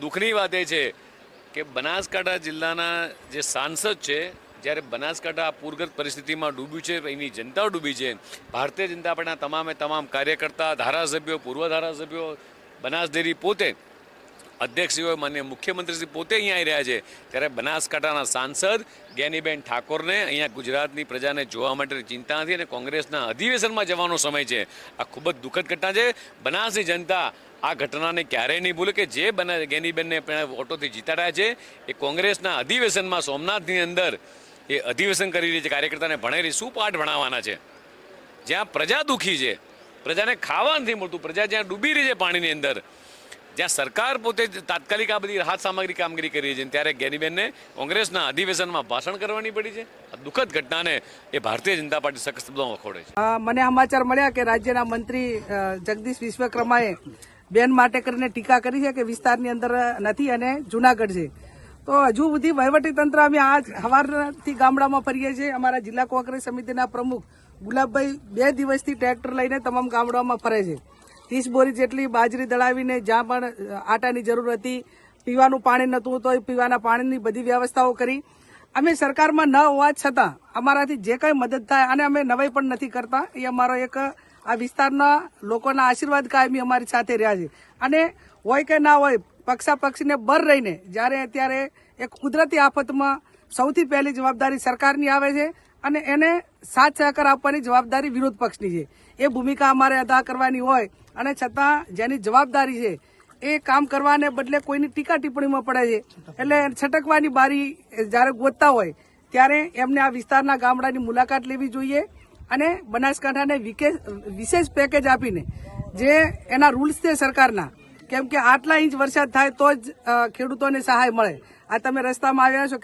દુઃખની વાત એ છે કે બનાસકાંઠા જિલ્લાના જે સાંસદ છે, જ્યારે બનાસકાંઠા આ પૂરગ્રસ્ત પરિસ્થિતિમાં ડૂબ્યું છે, એની જનતા ડૂબી છે, ભારતીય જનતા પાર્ટીના તમામે તમામ કાર્યકર્તા, ધારાસભ્યો, પૂર્વ ધારાસભ્યો બનાસ ડેરી પોતે અધ્યક્ષશ્રીઓ માન્ય મુખ્યમંત્રીશ્રી પોતે અહીંયા આવી રહ્યા છે. ત્યારે બનાસકાંઠાના સાંસદ જ્ઞાનીબેન ઠાકોરને અહીંયા ગુજરાતની પ્રજાને જોવા માટે ચિંતા નથી અને કોંગ્રેસના અધિવેશનમાં જવાનો સમય છે. આ ખૂબ જ દુઃખદ ઘટના છે. બનાસની જનતા આ ઘટનાને ક્યારેય નહીં ભૂલે કે જે બના જ્ઞાનીબેનને વોટોથી જીતાડ્યા છે. એ કોંગ્રેસના અધિવેશનમાં સોમનાથની અંદર એ અધિવેશન કરી રહી છે, કાર્યકર્તાને ભણાવી શું પાઠ ભણાવવાના છે? જ્યાં પ્રજા દુઃખી છે, પ્રજાને ખાવા નથી મળતું, પ્રજા જ્યાં ડૂબી રહી છે પાણીની અંદર, જ્યાં સરકાર પોતે તાત્કાલિક આ બધી રાહત સામગ્રી કામગીરી કરી છે, ત્યારે ગેનીબેનને કોંગ્રેસના અધિવેશનમાં ભાષણ કરવાની પડી છે. આ દુઃખદ ઘટનાને એ ભારતીય જનતા પાર્ટી સખત શબ્દોમાં વખોડે છે. મને સમાચાર મળ્યા કે રાજ્યના મંત્રી જગદીશ વિશ્વકર્માએ બેન માટે કરીને ટીકા કરી છે કે વિસ્તારની અંદર નથી અને જુનાગઢ છે. તો હજુ સુધી વહીવટી તંત્ર અમે આજ સવારથી ગામડામાં ફરીએ છીએ. અમારા જિલ્લા કોંગ્રેસ સમિતિના પ્રમુખ ગુલાબભાઈ બે દિવસથી ટ્રેક્ટર લઈને તમામ ગામડાઓમાં ફરે છે. ત્રીસ બોરી જેટલી બાજરી દળાવીને જ્યાં પણ આટાની જરૂર હતી, પીવાનું પાણી નહોતું તો પીવાના પાણીની બધી વ્યવસ્થાઓ કરી. અમે સરકારમાં ન હોવા છતાં અમારાથી જે કંઈ મદદ થાય અને અમે નવાઈ પણ નથી કરતા, એ અમારો એક આ વિસ્તારના લોકોના આશીર્વાદ કાયમી અમારી સાથે રહ્યા છે. અને હોય કે ના હોય પક્ષા પક્ષીને બર રહીને જ્યારે અત્યારે એક કુદરતી આફતમાં સૌથી પહેલી જવાબદારી સરકારની આવે છે અને એને સાથ સહકાર આપવાની જવાબદારી વિરોધ પક્ષની છે. એ ભૂમિકા અમારે અદા કરવાની હોય અને છતાં જેની જવાબદારી છે એ કામ કરવાને બદલે કોઈની ટીકા ટિપ્પણીમાં પડે છે. એટલે છટકવાની બારી જ્યારે ગોતતા હોય, ત્યારે એમને આ વિસ્તારના ગામડાની મુલાકાત લેવી જોઈએ. અને બનાસકાંઠાને વિશેષ પેકેજ આપીને જે એના રૂલ્સ છે સરકારના, કેમ કે આટલા ઇંચ વરસાદ થાય તો જ ખેડૂતોને સહાય મળે. આ તમે રસ્તામાં આવ્યા છો